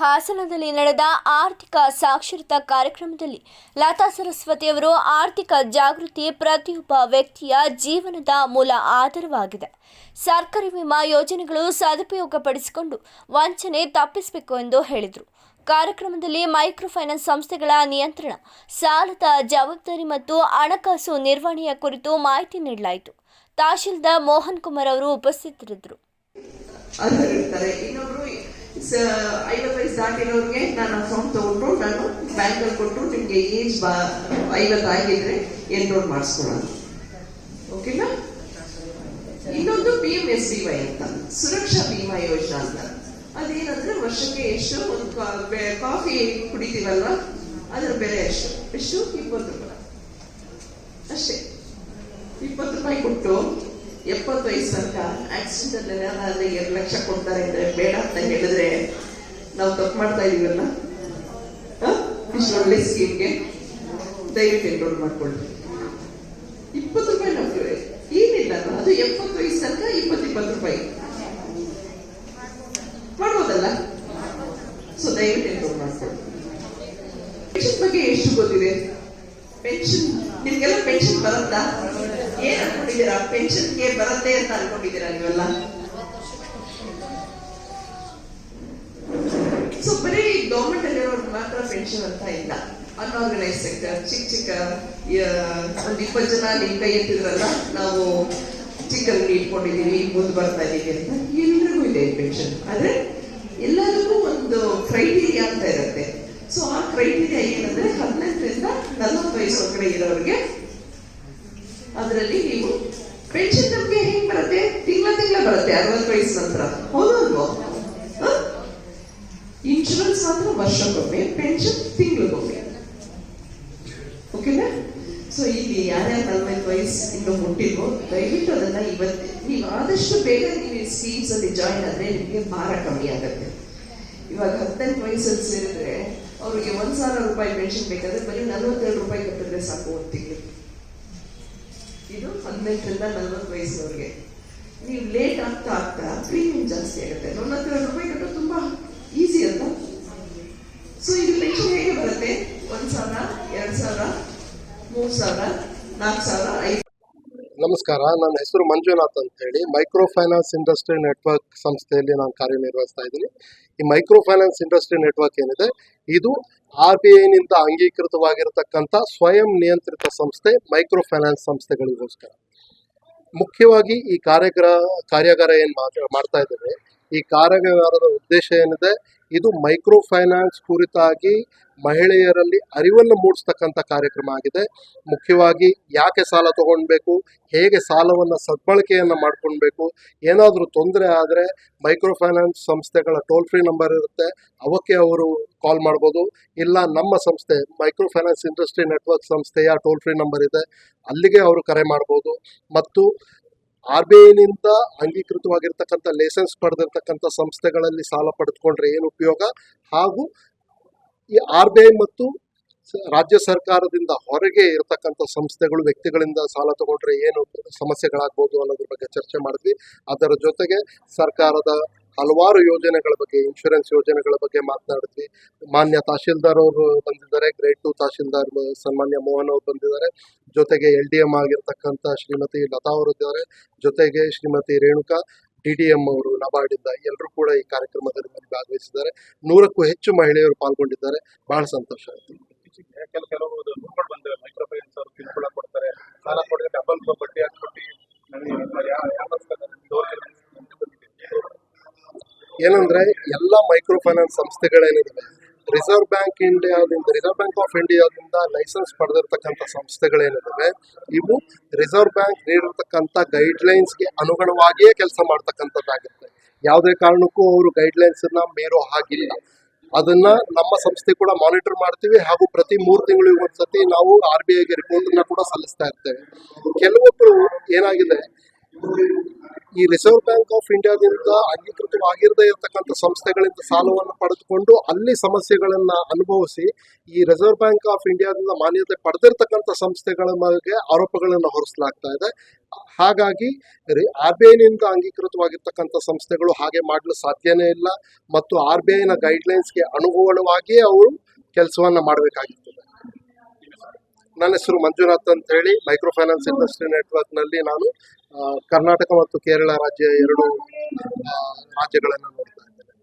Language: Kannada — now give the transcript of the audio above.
ಹಾಸನದಲ್ಲಿ ನಡೆದ ಆರ್ಥಿಕ ಸಾಕ್ಷರತಾ ಕಾರ್ಯಕ್ರಮದಲ್ಲಿ ಲತಾ ಸರಸ್ವತಿಯವರು ಆರ್ಥಿಕ ಜಾಗೃತಿ ಪ್ರತಿಯೊಬ್ಬ ವ್ಯಕ್ತಿಯ ಜೀವನದ ಮೂಲ ಆಧಾರವಾಗಿದೆ. ಸರ್ಕಾರಿ ವಿಮಾ ಯೋಜನೆಗಳು ಸದುಪಯೋಗಪಡಿಸಿಕೊಂಡು ವಂಚನೆ ತಪ್ಪಿಸಬೇಕು ಎಂದು ಹೇಳಿದರು. ಕಾರ್ಯಕ್ರಮದಲ್ಲಿ ಮೈಕ್ರೋ ಫೈನಾನ್ಸ್ ಸಂಸ್ಥೆಗಳ ನಿಯಂತ್ರಣ, ಸಾಲದ ಜವಾಬ್ದಾರಿ ಮತ್ತು ಹಣಕಾಸು ನಿರ್ವಹಣೆಯ ಕುರಿತು ಮಾಹಿತಿ ನೀಡಲಾಯಿತು. ತಹಶೀಲ್ದಾರ್ ಮೋಹನ್ ಕುಮಾರ್ ಅವರು ಉಪಸ್ಥಿತರಿದ್ದರು. ಐವತ್ತು ವಯಸ್ಸು ದಾಟಿರೋರ್ಗೆ ನಾನು ಅಕೌಂಟ್ ತಗೊಂಡು ನಾನು ಬ್ಯಾಂಕಲ್ಲಿ ಕೊಟ್ಟು ನಿಮಗೆ ಏಜ್ ಬಾ, ಐವತ್ತು ಆಗಿದ್ರೆ ಎನ್ರೋಲ್ ಮಾಡಿಸ್ಕೊಳ್ಳೋಣ. ಓಕೆನಾ ಇನ್ನೊಂದು P M S B Y ಅಂತ, ಸುರಕ್ಷಾ ಬಿಮಾ ಯೋಜನಾ ಅಂತ. ಅದೇನಂದ್ರೆ ವರ್ಷಕ್ಕೆ ಎಷ್ಟು ಒಂದು ಕಾಫಿ ಕುಡಿತೀವಲ್ವಾ? ಅದರ ಬೆಲೆ ಎಷ್ಟು ಎಷ್ಟು ಇಪ್ಪತ್ತು ರೂಪಾಯಿ. ಅಷ್ಟೇ, ಇಪ್ಪತ್ತು ರೂಪಾಯಿ ಕೊಟ್ಟು ಎಪ್ಪತ್ತು ವಯಸ್ಸು ತನಕ ಆಕ್ಸಿಡೆಂಟ್ ಏನಾದ್ರೆ ಎರಡು ಲಕ್ಷ ಕೊಡ್ತಾರೆ ಅಂದ್ರೆ ಬೇಡ ಅಂತ ಹೇಳಿದ್ರೆ ನಾವು ತಪ್ಪು ಮಾಡ್ತಾ ಇದೀವಲ್ಲ? ಒಳ್ಳೆ ಸ್ಕೀಮ್ಗೆ ದಯವಿಟ್ಟು ಎನ್ರೋಲ್ ಮಾಡ್ಕೊಳ್ಳಿ. ಇಪ್ಪತ್ತು ರೂಪಾಯಿ ನಮ್ಗೆ ಏನಿಲ್ಲ ಅದು? ಎಪ್ಪತ್ತು ವಯಸ್ಸು ತನಕ ಇಪ್ಪತ್ತು ಇಪ್ಪತ್ತು ರೂಪಾಯಿ. ಮಾಡ್ಬೋದಲ್ಲ? ಸೊ ದಯವಿಟ್ಟು ಎನ್ರೋಲ್ ಮಾಡ್ಕೊಳ್ಳಿ. ಪೆನ್ಷನ್ ಬಗ್ಗೆ ಎಷ್ಟು ಗೊತ್ತಿದೆ? ಪೆನ್ಷನ್ ನಿಮ್ಗೆಲ್ಲ ಪೆನ್ಷನ್ ಬರುತ್ತಾ? ಏನ್ ಅನ್ಕೊಂಡಿದ್ದೀರಾ? ಪೆನ್ಷನ್ಗೆ ಬರುತ್ತೆ ಅಂತ ಅನ್ಕೊಂಡಿದ್ದೀರಾ ನೀವೆಲ್ಲ? ಸೊ ಬರೀ ಗೌರ್ಮೆಂಟ್ ಅಲ್ಲಿರೋರ್ಗೆ ಮಾತ್ರ ಪೆನ್ಷನ್ ಅಂತ ಇಲ್ಲ. ಅನ್ಆರ್ಗನೈಸ್ ಸೆಕ್ಟರ್ ಚಿಕ್ಕ ಚಿಕ್ಕ ಒಂದ್ ಇಪ್ಪತ್ತು ಜನ ನಿಮ್ ಕೈ ಎತ್ತಿದ್ರಲ್ಲ, ನಾವು ಚಿಕ್ಕ ಇಟ್ಕೊಂಡಿದ್ದೀವಿ ಮುಂದೆ ಬರ್ತಾ ಇದೀವಿ ಅಂತ. ಎಲ್ರಿಗೂ ಇದೆ ಪೆನ್ಷನ್ ಆದ್ರೆ ಎಲ್ಲರಿಗೂ ಒಂದು ಕ್ರೈಟೀರಿಯಾ ಅಂತ ಇರುತ್ತೆ. ಕ್ರೈಟೀರಿಯಾ ಏನಂದ್ರೆ ಹದಿನೆಂಟರಿಂದ ನಲವತ್ತು ವಯಸ್ಸು ಒಳಗಡೆ ಇರೋರಿಗೆ. ಅದರಲ್ಲಿ ನೀವು ಪೆನ್ಷನ್ ನಮ್ಗೆ ಹೆಂಗ್ ಬರುತ್ತೆ? ತಿಂಗಳ ತಿಂಗಳ ಬರುತ್ತೆ ಅರವತ್ತು ವಯಸ್ಸು ನಂತರ. ಹೌದಲ್ವೋ ಇನ್ಶೂರೆನ್ಸ್ ಮಾತ್ರ ವರ್ಷಕ್ಕೊಮ್ಮೆ ಪೆನ್ಷನ್ ತಿಂಗಳಿಗೊಮ್ಮೆ ಓಕೆನಾ ಸೊ ಇಲ್ಲಿ ಯಾರ್ಯಾರು ನಲ್ವತ್ತು ವಯಸ್ಸು ಇನ್ನು ಮುಟ್ಟಿಲ್ವೋ, ದಯವಿಟ್ಟು ಅದನ್ನ ಇವತ್ತೆ, ನೀವು ಆದಷ್ಟು ಬೇಗ ನೀವು ಸ್ಕೀಮ್ಸ್ ಅಲ್ಲಿ ಜಾಯಿನ್ ಆದ್ರೆ ನಿಮಗೆ ಭಾರ ಕಮ್ಮಿ ಆಗುತ್ತೆ. ಇವಾಗ ಹದಿನೆಂಟು ವಯಸ್ಸಲ್ಲಿ ಸೇರಿದ್ರೆ ಅವ್ರಿಗೆ ಒಂದು ಸಾವಿರ ರೂಪಾಯಿ ಪೆನ್ಷನ್ ಬೇಕಾದ್ರೆ ಬರೀ ನಲ್ವತ್ತೆರಡು ರೂಪಾಯಿ ಕಟ್ಟಿದ್ರೆ ಸಾಕು ಒಂದು ತಿಂಗಳು ಇದು ಹದಿನೆಂಟರಿಂದ ನಲ್ವತ್ತು ವಯಸ್ಸಿನವ್ರಿಗೆ ನೀವು ಲೇಟ್ ಆಗ್ತಾ ಆಗ್ತಾ ಪ್ರೀಮಿಯಂ ಜಾಸ್ತಿ ಆಗುತ್ತೆ. ನಲವತ್ತೆರಡು ರೂಪಾಯಿ ಕಟ್ಟೋದು ತುಂಬಾ ಈಸಿ ಅಲ್ವ? ಸೊ ಇದು ಪೆನ್ಷನ್ ಹೇಗೆ ಬರುತ್ತೆ? ಒಂದು ಸಾವಿರ, ಎರಡು ಸಾವಿರ, ಮೂರು ಸಾವಿರ, ನಾಲ್ಕು ಸಾವಿರ, ಐದು ನಮಸ್ಕಾರ. ನನ್ನ ಹೆಸರು ಮಂಜುನಾಥ್ ಅಂತ ಹೇಳಿ. ಮೈಕ್ರೋ ಫೈನಾನ್ಸ್ ಇಂಡಸ್ಟ್ರಿ ನೆಟ್ವರ್ಕ್ ಸಂಸ್ಥೆಯಲ್ಲಿ ನಾನು ಕಾರ್ಯನಿರ್ವಹಿಸ್ತಾ ಇದ್ದೀನಿ. ಈ ಮೈಕ್ರೋ ಫೈನಾನ್ಸ್ ಇಂಡಸ್ಟ್ರಿ ನೆಟ್ವರ್ಕ್ ಏನಿದೆ? ಇದು ಆರ್ ಬಿ ಐನಿಂದ ಅಂಗೀಕೃತವಾಗಿರತಕ್ಕಂಥ ಸ್ವಯಂ ನಿಯಂತ್ರಿತ ಸಂಸ್ಥೆ ಮೈಕ್ರೋ ಫೈನಾನ್ಸ್ ಸಂಸ್ಥೆಗಳಿಗೋಸ್ಕರ. ಮುಖ್ಯವಾಗಿ ಈ ಕಾರ್ಯಕ್ರ ಕಾರ್ಯಾಗಾರ ಏನು ಮಾಡ್ತಾ ಇದ್ದೇವೆ ಈ ಕಾರ್ಯಾಗಾರದ ಉದ್ದೇಶ ಏನಿದೆ, ಇದು ಮೈಕ್ರೋ ಫೈನಾನ್ಸ್ ಕುರಿತಾಗಿ ಮಹಿಳೆಯರಲ್ಲಿ ಅರಿವನ್ನು ಮೂಡಿಸ್ತಕ್ಕಂಥ ಕಾರ್ಯಕ್ರಮ ಆಗಿದೆ. ಮುಖ್ಯವಾಗಿ ಯಾಕೆ ಸಾಲ ತಗೊಳ್ಬೇಕು, ಹೇಗೆ ಸಾಲವನ್ನು ಸದ್ಬಳಕೆಯನ್ನು ಮಾಡ್ಕೊಳ್ಬೇಕು, ಏನಾದರೂ ತೊಂದರೆ ಆದರೆ ಮೈಕ್ರೋ ಫೈನಾನ್ಸ್ ಸಂಸ್ಥೆಗಳ ಟೋಲ್ ಫ್ರೀ ನಂಬರ್ ಇರುತ್ತೆ, ಅವಕ್ಕೆ ಅವರು ಕಾಲ್ ಮಾಡ್ಬೋದು. ಇಲ್ಲ, ನಮ್ಮ ಸಂಸ್ಥೆ ಮೈಕ್ರೋ ಫೈನಾನ್ಸ್ ಇಂಡಸ್ಟ್ರಿ ನೆಟ್ವರ್ಕ್ ಸಂಸ್ಥೆಯ ಟೋಲ್ ಫ್ರೀ ನಂಬರ್ ಇದೆ, ಅಲ್ಲಿಗೆ ಅವರು ಕರೆ ಮಾಡ್ಬೋದು. ಮತ್ತು ಆರ್ ಬಿ ಐನಿಂದ ಅಂಗೀಕೃತವಾಗಿರ್ತಕ್ಕಂಥ ಲೈಸೆನ್ಸ್ ಪಡೆದಿರ್ತಕ್ಕಂಥ ಸಂಸ್ಥೆಗಳಲ್ಲಿ ಸಾಲ ಪಡೆದುಕೊಂಡ್ರೆ ಏನು ಉಪಯೋಗ? ಹಾಗೂ ಈ ಆರ್ ಬಿ ಐ ಮತ್ತು ರಾಜ್ಯ ಸರ್ಕಾರದಿಂದ ಹೊರಗೆ ಇರತಕ್ಕಂಥ ಸಂಸ್ಥೆಗಳು, ವ್ಯಕ್ತಿಗಳಿಂದ ಸಾಲ ತಗೊಂಡ್ರೆ ಏನು ಸಮಸ್ಯೆಗಳಾಗ್ಬೋದು ಅನ್ನೋದ್ರ ಬಗ್ಗೆ ಚರ್ಚೆ ಮಾಡಿದ್ವಿ. ಅದರ ಜೊತೆಗೆ ಸರ್ಕಾರದ ಹಲವಾರು ಯೋಜನೆಗಳ ಬಗ್ಗೆ ಇನ್ಶೂರೆನ್ಸ್ ಯೋಜನೆಗಳ ಬಗ್ಗೆ ಮಾತನಾಡಿದ್ವಿ. ಮಾನ್ಯ ತಹಶೀಲ್ದಾರ್ ಅವರು ಬಂದಿದ್ದಾರೆ ಗ್ರೇಡ್ ಟು ತಹಶೀಲ್ದಾರ್ ಸನ್ಮಾನ್ಯ ಮೋಹನ್ ಅವರು ಬಂದಿದ್ದಾರೆ. ಜೊತೆಗೆ ಎಲ್ ಡಿ ಎಂ ಆಗಿರ್ತಕ್ಕಂಥ ಶ್ರೀಮತಿ ಲತಾ ಅವರು ಇದ್ದಾರೆ. ಜೊತೆಗೆ Shrimati Renuka D D M ಅವರು ನಬಾರ್ಡಿಂದ ಎಲ್ಲರೂ ಕೂಡ ಈ ಕಾರ್ಯಕ್ರಮದಲ್ಲಿ ಭಾಗವಹಿಸಿದ್ದಾರೆ. ನೂರಕ್ಕೂ ಹೆಚ್ಚು ಮಹಿಳೆಯರು ಪಾಲ್ಗೊಂಡಿದ್ದಾರೆ. ಬಹಳ ಸಂತೋಷ ಆಯಿತು. ಕೆಲವರು ಬಂದಿವೆ ಮೈಕ್ರೋ ಫೈನಾನ್ಸ್ ಅವರು ಕೊಡ್ತಾರೆ. ಸಾಲ ಕೊಡಿದ್ರೆ ಡಬಲ್ ಬಡ್ಡಿ ಹಾಕ್ಬಿಟ್ಟು ಏನಂದ್ರೆ ಎಲ್ಲ ಮೈಕ್ರೋ ಫೈನಾನ್ಸ್ ಸಂಸ್ಥೆಗಳೇನಿದೆ ರಿಸರ್ವ್ ಬ್ಯಾಂಕ್ ಇಂಡಿಯಾದಿಂದ ರಿಸರ್ವ್ ಬ್ಯಾಂಕ್ ಆಫ್ ಇಂಡಿಯಾದಿಂದ ಲೈಸೆನ್ಸ್ ಪಡೆದಿರ್ತಕ್ಕಂಥ ಸಂಸ್ಥೆಗಳೇನಿದಾವೆ? ಇವು ರಿಸರ್ವ್ ಬ್ಯಾಂಕ್ ನೀಡಿರ್ತಕ್ಕಂಥ ಗೈಡ್ಲೈನ್ಸ್ಗೆ ಅನುಗುಣವಾಗಿಯೇ ಕೆಲಸ ಮಾಡ್ತಕ್ಕಂಥದ್ದಾಗಿರುತ್ತೆ. ಯಾವುದೇ ಕಾರಣಕ್ಕೂ ಅವರು ಗೈಡ್ಲೈನ್ಸನ್ನ ಮೀರೋ ಹಾಗಿಲ್ಲ. ಅದನ್ನ ನಮ್ಮ ಸಂಸ್ಥೆ ಕೂಡ ಮಾನಿಟರ್ ಮಾಡ್ತೀವಿ ಹಾಗೂ ಪ್ರತಿ ಮೂರು ತಿಂಗಳಿಗೆ ಒಂದ್ಸತಿ ನಾವು ಆರ್ ಬಿ ಐಗೆ ರಿಪೋರ್ಟ್ ಕೂಡ ಸಲ್ಲಿಸ್ತಾ ಇರ್ತೇವೆ. ಕೆಲವೊಬ್ಬರು ಏನಾಗಿದೆ? ಈ ರಿಸರ್ವ್ ಬ್ಯಾಂಕ್ ಆಫ್ ಇಂಡಿಯಾದಿಂದ ಅಂಗೀಕೃತವಾಗಿರದೇ ಇರತಕ್ಕಂಥ ಸಂಸ್ಥೆಗಳಿಂದ ಸಾಲವನ್ನು ಪಡೆದುಕೊಂಡು ಅಲ್ಲಿ ಸಮಸ್ಯೆಗಳನ್ನ ಅನುಭವಿಸಿ ಈ ರಿಸರ್ವ್ ಬ್ಯಾಂಕ್ ಆಫ್ ಇಂಡಿಯಾದಿಂದ ಮಾನ್ಯತೆ ಪಡೆದಿರ್ತಕ್ಕಂಥ ಸಂಸ್ಥೆಗಳ ಮೇಲೆ ಆರೋಪಗಳನ್ನು ಹೊರಿಸಲಾಗ್ತಾ ಇದೆ. ಹಾಗಾಗಿ ಆರ್ ಬಿ ಐನಿಂದ ಅಂಗೀಕೃತವಾಗಿರ್ತಕ್ಕಂಥ ಸಂಸ್ಥೆಗಳು ಹಾಗೆ ಮಾಡಲು ಸಾಧ್ಯನೇ ಇಲ್ಲ. ಮತ್ತು ಆರ್ ಬಿ ಐನ ಗೈಡ್ಲೈನ್ಸ್ಗೆ ಅನುಗುಣವಾಗಿಯೇ ಅವರು ಕೆಲಸವನ್ನ ಮಾಡಬೇಕಾಗಿರ್ತದೆ. ನನ್ನ ಹೆಸರು ಮಂಜುನಾಥ್ ಅಂತ ಹೇಳಿ ಮೈಕ್ರೋ ಫೈನಾನ್ಸ್ ಇಂಡಸ್ಟ್ರಿ ನೆಟ್ವರ್ಕ್ನಲ್ಲಿ ನಾನು ಕರ್ನಾಟಕ ಮತ್ತು ಕೇರಳ ರಾಜ್ಯ ಎರಡು ರಾಜ್ಯಗಳನ್ನು ನೋಡ್ತಾ ಇದ್ದೇನೆ.